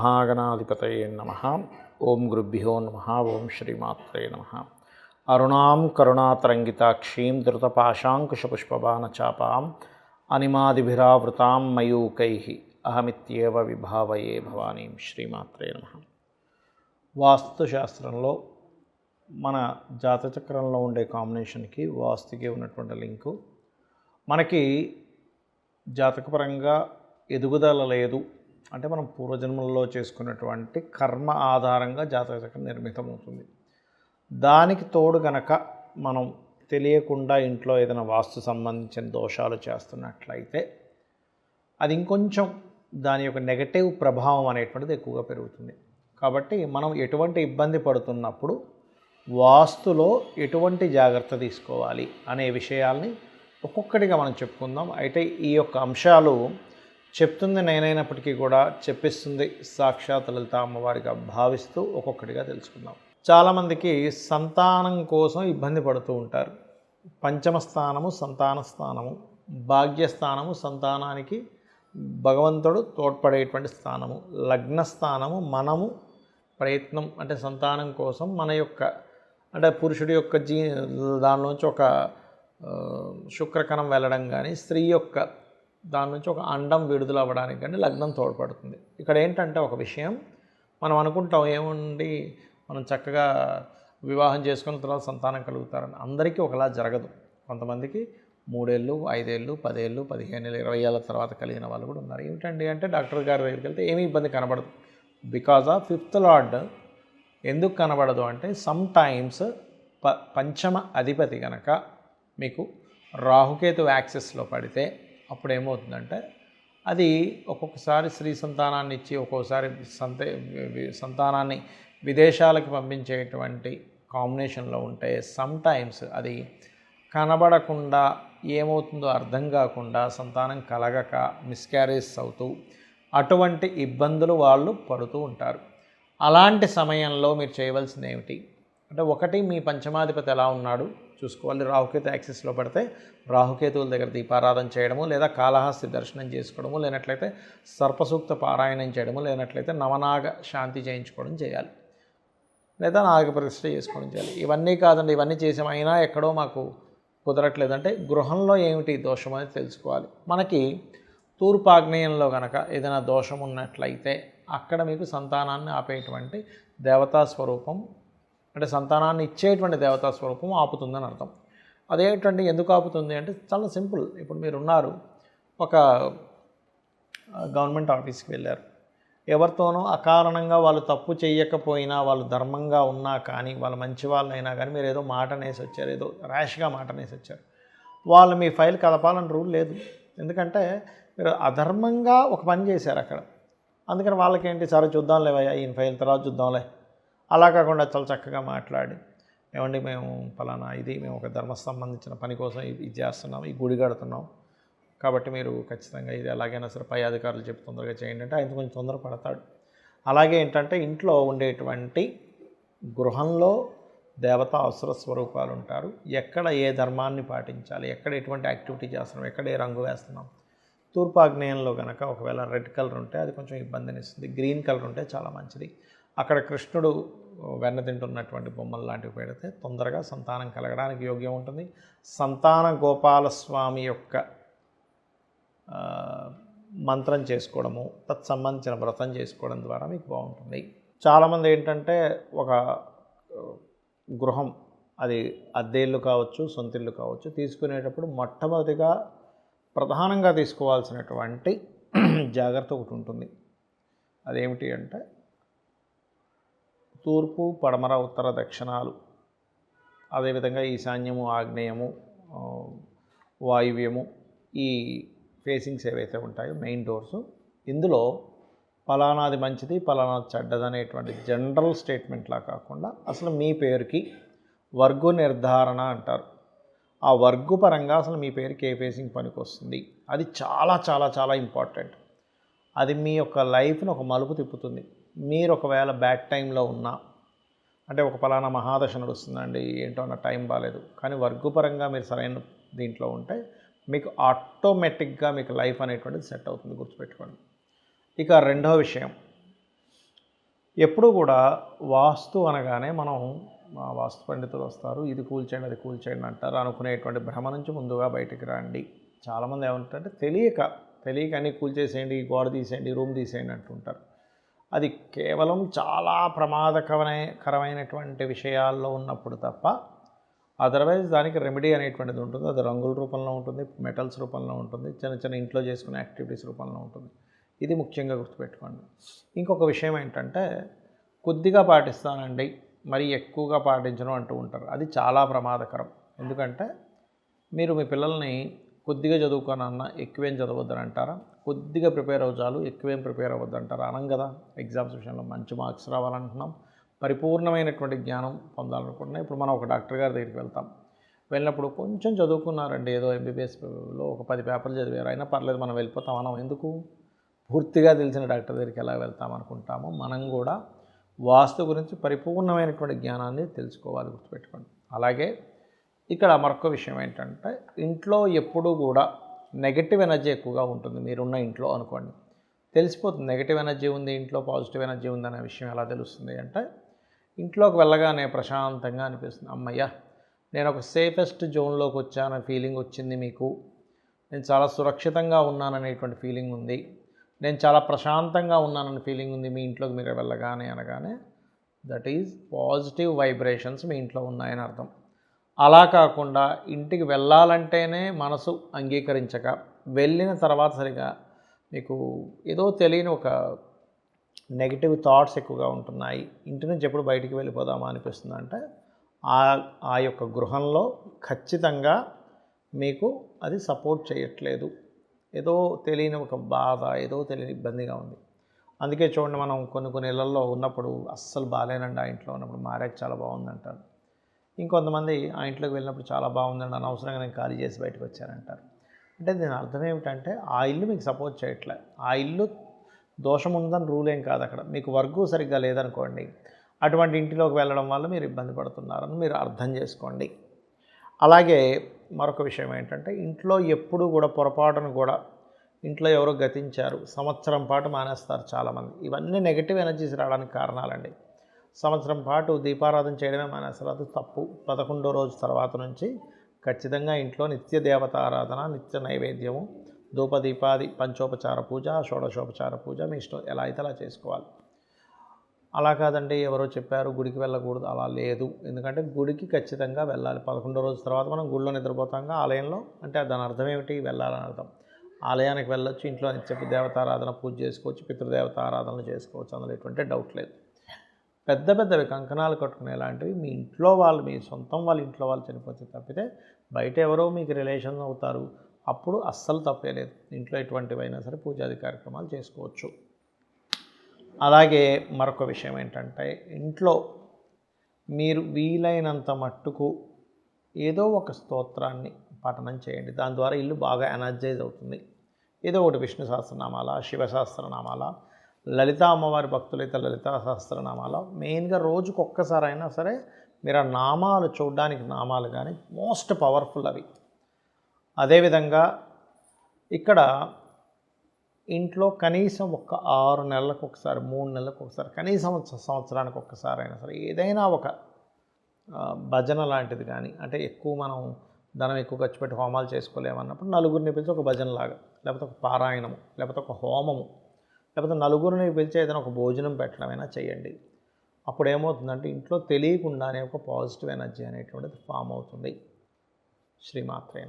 మహాగణాధిపతయే నమ. ఓం గురుభ్యో నమ. ఓం శ్రీమాత్రే నమ. అరుణాం కరుణాతరంగితాక్షీం ధృతపాశాంకుశపుష్పబాణచాపాం అనిమాదిభిరావృతాం మయూకై. అహమిత్యేవ విభావయే భవానీం శ్రీమాత్రే నమ. వాస్తుశాస్త్రంలో మన జాతచక్రంలో ఉండే కాంబినేషన్కి వాస్తుకి ఉన్నటువంటి లింకు. మనకి జాతకపరంగా ఎదుగుదల లేదు. అంటే మనం పూర్వజన్మల్లో చేసుకున్నటువంటి కర్మ ఆధారంగా జాతక చక్రం నిర్మితమవుతుంది. దానికి తోడు గనక మనం తెలియకుండా ఇంట్లో ఏదైనా వాస్తు సంబంధించిన దోషాలు చేస్తున్నట్లయితే అది ఇంకొంచెం దాని యొక్క నెగటివ్ ప్రభావం అనేటువంటిది ఎక్కువగా పెరుగుతుంది. కాబట్టి మనం ఎటువంటి ఇబ్బంది పడుతున్నప్పుడు వాస్తులో ఎటువంటి జాగ్రత్త తీసుకోవాలి అనే విషయాల్ని ఒక్కొక్కటిగా మనం చెప్పుకుందాం. అయితే ఈ యొక్క అంశాలు చెప్తుంది నేనైనప్పటికీ కూడా చెప్పిస్తుంది సాక్షాత్ లలిత అమ్మవారిగా భావిస్తూ ఒక్కొక్కటిగా తెలుసుకుందాం. చాలామందికి సంతానం కోసం ఇబ్బంది పడుతూ ఉంటారు. పంచమ స్థానము సంతాన స్థానము భాగ్యస్థానము సంతానానికి భగవంతుడు తోడ్పడేటువంటి స్థానము లగ్న స్థానము మనము ప్రయత్నం అంటే సంతానం కోసం మన యొక్క అంటే పురుషుడి యొక్క జీ దానిలోంచి ఒక శుక్రకణం వెళ్ళడం కానీ స్త్రీ యొక్క దాని నుంచి ఒక అండం విడుదల అవ్వడానికి కానీ లగ్నం తోడ్పడుతుంది. ఇక్కడ ఏంటంటే ఒక విషయం మనం అనుకుంటాం ఏముండి మనం చక్కగా వివాహం చేసుకున్న తర్వాత సంతానం కలుగుతారని. అందరికీ ఒకలా జరగదు. కొంతమందికి మూడేళ్ళు ఐదేళ్ళు పదేళ్ళు పదిహేను ఏళ్ళు ఇరవై ఏళ్ళ తర్వాత కలిగిన వాళ్ళు కూడా ఉన్నారు. ఏమిటండి అంటే డాక్టర్ గారి దగ్గరికి వెళ్తే ఏమీ ఇబ్బంది కనబడదు. బికాజ్ ఆఫ్ ఫిఫ్త్ లార్డ్ ఎందుకు కనబడదు అంటే సమ్ టైమ్స్ ప పంచమ అధిపతి కనుక మీకు రాహుకేతు యాక్సెస్లో పడితే అప్పుడు ఏమవుతుందంటే అది ఒక్కొక్కసారి స్త్రీ సంతానాన్ని ఇచ్చి ఒక్కొక్కసారి సంతే సంతానాన్ని విదేశాలకు పంపించేటువంటి కాంబినేషన్లో ఉంటే సమ్టైమ్స్ అది కనబడకుండా ఏమవుతుందో అర్థం కాకుండా సంతానం కలగక మిస్క్యారేజ్ అవుతూ అటువంటి ఇబ్బందులు వాళ్ళు పడుతూ ఉంటారు. అలాంటి సమయంలో మీరు చేయవలసింది ఏమిటి అంటే ఒకటి మీ పంచమాధిపతి ఎలా ఉన్నాడు? చూసుకోవాలి. రాహుకేతు యాక్సెస్లో పడితే రాహుకేతువుల దగ్గర దీపారాధన చేయడము లేదా కాళహస్తి దర్శనం చేసుకోవడము లేనట్లయితే సర్పసూక్త పారాయణం చేయడము లేనట్లయితే నవనాగ శాంతి చేయించుకోవడం చేయాలి. లేదా నాగప్రతిష్ఠ చేసుకోవడం చేయాలి. ఇవన్నీ కాదండి. ఇవన్నీ చేసామైనా ఎక్కడో మాకు కుదరట్లేదంటే గృహంలో ఏమిటి దోషం అనేది తెలుసుకోవాలి. మనకి తూర్పాగ్నేయంలో కనుక ఏదైనా దోషం ఉన్నట్లయితే అక్కడ మీకు సంతానాన్ని ఆపేటువంటి దేవతా స్వరూపం అంటే సంతానాన్ని ఇచ్చేటువంటి దేవతా స్వరూపం ఆపుతుందని అర్థం. అదేంటంటే ఎందుకు ఆపుతుంది అంటే చాలా సింపుల్. ఇప్పుడు మీరు ఉన్నారు ఒక గవర్నమెంట్ ఆఫీస్కి వెళ్ళారు. ఎవరితోనూ అకారణంగా వాళ్ళు తప్పు చేయకపోయినా వాళ్ళు ధర్మంగా ఉన్నా కానీ వాళ్ళు మంచి వాళ్ళైనా కానీ మీరు ఏదో మాట అనేసి వచ్చారు ఏదో ర్యాష్గా మాట అనేసి వచ్చారు. వాళ్ళు మీ ఫైల్ కదపాలని రూల్ లేదు. ఎందుకంటే మీరు అధర్మంగా ఒక పని చేశారు అక్కడ. అందుకని వాళ్ళకేంటి సరే చూద్దాం లేవయ్యా ఈయన ఫైల్ తర్వాత చూద్దాంలే. అలా కాకుండా చాలా చక్కగా మాట్లాడి ఏమండి మేము ఫలానా ఇది మేము ఒక ధర్మ సంబంధించిన పని కోసం ఇది చేస్తున్నాం ఈ గుడి కడుతున్నాం. కాబట్టి మీరు ఖచ్చితంగా ఇది ఎలాగైనా సరే పై అధికారులు చెప్పి తొందరగా చేయండి అంటే ఆయన కొంచెం తొందర పడతాడు అలాగే ఏంటంటే ఇంట్లో ఉండేటువంటి గృహంలో దేవత అవసర స్వరూపాలు ఉంటారు. ఎక్కడ ఏ ధర్మాన్ని పాటించాలి ఎక్కడ ఎటువంటి యాక్టివిటీ చేస్తున్నాం ఎక్కడ ఏ రంగు వేస్తున్నాం తూర్పాగ్నేయంలో కనుక ఒకవేళ రెడ్ కలర్ ఉంటే అది కొంచెం ఇబ్బందిని ఇస్తుంది గ్రీన్ కలర్ ఉంటే చాలా మంచిది. అక్కడ కృష్ణుడు వెన్న తింటున్నటువంటి బొమ్మలు లాంటివి పెడితే తొందరగా సంతానం కలగడానికి యోగ్యం ఉంటుంది. సంతాన గోపాలస్వామి యొక్క మంత్రం చేసుకోవడము తత్సంబంధించిన వ్రతం చేసుకోవడం ద్వారా మీకు బాగుంటుంది. చాలామంది ఏంటంటే ఒక గృహం అది అద్దెళ్ళు కావచ్చు సొంతిళ్ళు కావచ్చు తీసుకునేటప్పుడు మొట్టమొదటిగా ప్రధానంగా తీసుకోవాల్సినటువంటి జాగ్రత్త ఒకటి ఉంటుంది. అదేమిటి అంటే తూర్పు పడమర ఉత్తర దక్షిణాలు. అదేవిధంగా ఈశాన్యము ఆగ్నేయము వాయువ్యము ఈ ఫేసింగ్స్ ఏవైతే ఉంటాయో మెయిన్ డోర్స్. ఇందులో పలానాది మంచిది ఫలానాది చెడ్డది అనేటువంటి జనరల్ స్టేట్మెంట్లా కాకుండా అసలు మీ పేరుకి వర్గు నిర్ధారణ అంటారు. ఆ వర్గు పరంగా అసలు మీ పేరుకి ఏ ఫేసింగ్ పనికి వస్తుంది అది చాలా చాలా చాలా ఇంపార్టెంట్. అది మీ యొక్క లైఫ్ని ఒక మలుపు తిప్పుతుంది. మీరు ఒకవేళ బ్యాడ్ టైంలో ఉన్నా అంటే ఒక పలానా మహాదశ నడుస్తుందండి ఏంటో అన్న టైం బాగాలేదు కానీ వర్గపరంగా మీరు సరైన దీంట్లో ఉంటే మీకు ఆటోమేటిక్గా మీకు లైఫ్ అనేటువంటిది సెట్ అవుతుంది గుర్తుపెట్టుకోండి. ఇక రెండవ విషయం. ఎప్పుడు కూడా వాస్తు అనగానే మనం మా వాస్తు పండితులు వస్తారు ఇది కూల్చేయండి అది కూల్చేయండి అంటారు అనుకునేటువంటి భ్రమ నుంచి ముందుగా బయటికి రండి. చాలామంది ఏమంటారంటే తెలియక తెలియక అన్నీ కూల్చేసేయండి గోడ తీసేయండి రూమ్ తీసేయండి అంటుంటారు. అది కేవలం చాలా ప్రమాదకరమైనటువంటి విషయాల్లో ఉన్నప్పుడు తప్ప అదర్వైజ్ దానికి రెమెడీ అనేటువంటిది ఉంటుంది. అది రంగుల రూపంలో ఉంటుంది మెటల్స్ రూపంలో ఉంటుంది చిన్న చిన్న ఇంట్లో చేసుకునే యాక్టివిటీస్ రూపంలో ఉంటుంది. ఇది ముఖ్యంగా గుర్తుపెట్టుకోండి. ఇంకొక విషయం ఏంటంటే కొద్దిగా పాటిస్తానండి మరి ఎక్కువగా పాటించడం అంటూ ఉంటారు. అది చాలా ప్రమాదకరం. ఎందుకంటే మీరు మీ పిల్లల్ని కొద్దిగా చదువుకోనన్నా ఎక్కువేం చదవద్దని అంటారా కొద్దిగా ప్రిపేర్ అవ్వచాలు ఎక్కువేం ప్రిపేర్ అవ్వద్దంటారా? అనం కదా ఎగ్జామ్స్ విషయంలో మంచి మార్క్స్ రావాలంటున్నాం పరిపూర్ణమైనటువంటి జ్ఞానం పొందాలనుకుంటున్నాం. ఇప్పుడు మనం ఒక డాక్టర్ గారి దగ్గరికి వెళ్తాం. వెళ్ళినప్పుడు కొంచెం చదువుకున్నారండి. ఏదో ఎంబీబీఎస్లో ఒక పది పేపర్లు చదివారు. అయినా పర్లేదు మనం వెళ్ళిపోతాం మనం ఎందుకు? పూర్తిగా తెలిసిన డాక్టర్ దగ్గరికి ఎలా వెళ్తాం అనుకుంటామో మనం కూడా వాస్తు గురించి పరిపూర్ణమైనటువంటి జ్ఞానాన్ని తెలుసుకోవాలి గుర్తుపెట్టుకోండి. అలాగే ఇక్కడ మరొక విషయం ఏంటంటే ఇంట్లో ఎప్పుడూ కూడా నెగటివ్ ఎనర్జీ ఎక్కువగా ఉంటుంది. మీరున్న ఇంట్లో అనుకోండి. తెలిసిపోతుంది నెగటివ్ ఎనర్జీ ఉంది ఇంట్లో పాజిటివ్ ఎనర్జీ ఉంది అనే విషయం ఎలా తెలుస్తుంది అంటే ఇంట్లోకి వెళ్ళగానే ప్రశాంతంగా అనిపిస్తుంది. అమ్మయ్య నేను ఒక సేఫెస్ట్ జోన్లోకి వచ్చాన ఫీలింగ్ వచ్చింది మీకు. నేను చాలా సురక్షితంగా ఉన్నాననేటువంటి ఫీలింగ్ ఉంది. నేను చాలా ప్రశాంతంగా ఉన్నానని ఫీలింగ్ ఉంది మీ ఇంట్లోకి మీరు వెళ్ళగానే అనగానే దట్ ఈజ్ పాజిటివ్ వైబ్రేషన్స్ మీ ఇంట్లో ఉన్నాయని అర్థం. అలా కాకుండా ఇంటికి వెళ్ళాలంటేనే మనసు అంగీకరించక వెళ్ళిన తర్వాత సరిగా మీకు ఏదో తెలియని ఒక నెగిటివ్ థాట్స్ ఎక్కువగా ఉంటున్నాయి. ఇంటి నుంచి ఎప్పుడు బయటికి వెళ్ళిపోదామా అనిపిస్తుంది అంటే ఆ ఆ యొక్క గృహంలో ఖచ్చితంగా మీకు అది సపోర్ట్ చేయట్లేదు. ఏదో తెలియని ఒక బాధ ఏదో తెలియని ఇబ్బందిగా ఉంది. అందుకే చూడండి మనం కొన్ని కొన్ని ఇళ్ళలో ఉన్నప్పుడు అస్సలు బాగాలేనండి ఆ ఇంట్లో ఉన్నప్పుడు మారాక చాలా బాగుందంటారు. ఇంకొంతమంది ఆ ఇంట్లోకి వెళ్ళినప్పుడు చాలా బాగుందండి అనవసరంగా నేను ఖాళీ చేసి బయటకు వచ్చానంటారు. అంటే దీని అర్థం ఏమిటంటే ఆ ఇల్లు మీకు సపోర్ట్ చేయట్లే. ఆ ఇల్లు దోషం ఉందని రూల్ ఏం కాదు అక్కడ. మీకు వర్గు సరిగ్గా లేదనుకోండి అటువంటి ఇంటిలోకి వెళ్ళడం వల్ల మీరు ఇబ్బంది పడుతున్నారని మీరు అర్థం చేసుకోండి. అలాగే మరొక విషయం ఏంటంటే ఇంట్లో ఎప్పుడూ కూడా పొరపాటును కూడా ఇంట్లో ఎవరో గతించారు సంవత్సరం పాటు మానేస్తారు చాలామంది. ఇవన్నీ నెగిటివ్ ఎనర్జీస్ రావడానికి కారణాలండి. సంవత్సరం పాటు దీపారాధన చేయడమే మానేస్తారు. అది తప్పు. పదకొండో రోజు తర్వాత నుంచి ఖచ్చితంగా ఇంట్లో నిత్య దేవత ఆరాధన నిత్య నైవేద్యము ధూపదీపాది పంచోపచార పూజ షోడశోపచార పూజ మీ ఇష్టం. ఎలా అయితే అలా చేసుకోవాలి. అలా కాదండి ఎవరో చెప్పారు గుడికి వెళ్ళకూడదు. అలా లేదు. ఎందుకంటే గుడికి ఖచ్చితంగా వెళ్ళాలి. పదకొండో రోజు తర్వాత మనం గుడిలో నిద్రపోతాంగా ఆలయంలో అంటే దాని అర్థం ఏమిటి? వెళ్ళాలని అర్థం. ఆలయానికి వెళ్ళొచ్చు ఇంట్లో నిత్య దేవతారాధన పూజ చేసుకోవచ్చు పితృదేవత ఆరాధనలు చేసుకోవచ్చు అందులో ఎటువంటి డౌట్ లేదు. పెద్ద పెద్దవి కంకణాలు కట్టుకునే లాంటివి మీ ఇంట్లో వాళ్ళు మీ సొంతం వాళ్ళ ఇంట్లో వాళ్ళు చనిపోతే తప్పితే బయట ఎవరో మీకు రిలేషన్ అవుతారు. అప్పుడు అస్సలు తప్పే లేదు. ఇంట్లో ఎటువంటివైనా సరే పూజాది కార్యక్రమాలు చేసుకోవచ్చు. అలాగే మరొక విషయం ఏంటంటే ఇంట్లో మీరు వీలైనంత మట్టుకు ఏదో ఒక స్తోత్రాన్ని పఠనం చేయండి. దాని ద్వారా ఇల్లు బాగా ఎనర్జైజ్ అవుతుంది. ఏదో ఒకటి విష్ణు సహస్రనామాల శివ సహస్రనామాల లలిత అమ్మవారి భక్తులైతే లలితా సహస్రనామాల. మెయిన్గా రోజుకు ఒక్కసారి అయినా సరే మీరు ఆ నామాలు చూడడానికి నామాలు కానీ మోస్ట్ పవర్ఫుల్ అవి. అదేవిధంగా ఇక్కడ ఇంట్లో కనీసం ఒక ఆరు నెలలకు ఒకసారి మూడు నెలలకు ఒకసారి కనీసం సంవత్సరానికి ఒక్కసారి అయినా సరే ఏదైనా ఒక భజన లాంటిది కానీ అంటే ఎక్కువ మనం ధనం ఎక్కువ ఖర్చు పెట్టి హోమాలు చేసుకోలేమన్నప్పుడు నలుగురిని పిలిచి ఒక భజన లాగా లేకపోతే ఒక పారాయణము లేకపోతే ఒక హోమము లేకపోతే నలుగురిని పిలిచి ఏదైనా ఒక భోజనం పెట్టడమైనా చేయండి. అప్పుడు ఏమవుతుందంటే ఇంట్లో తెలియకుండానే ఒక పాజిటివ్ ఎనర్జీ అనేటువంటిది ఫామ్ అవుతుంది. శ్రీమాత్రే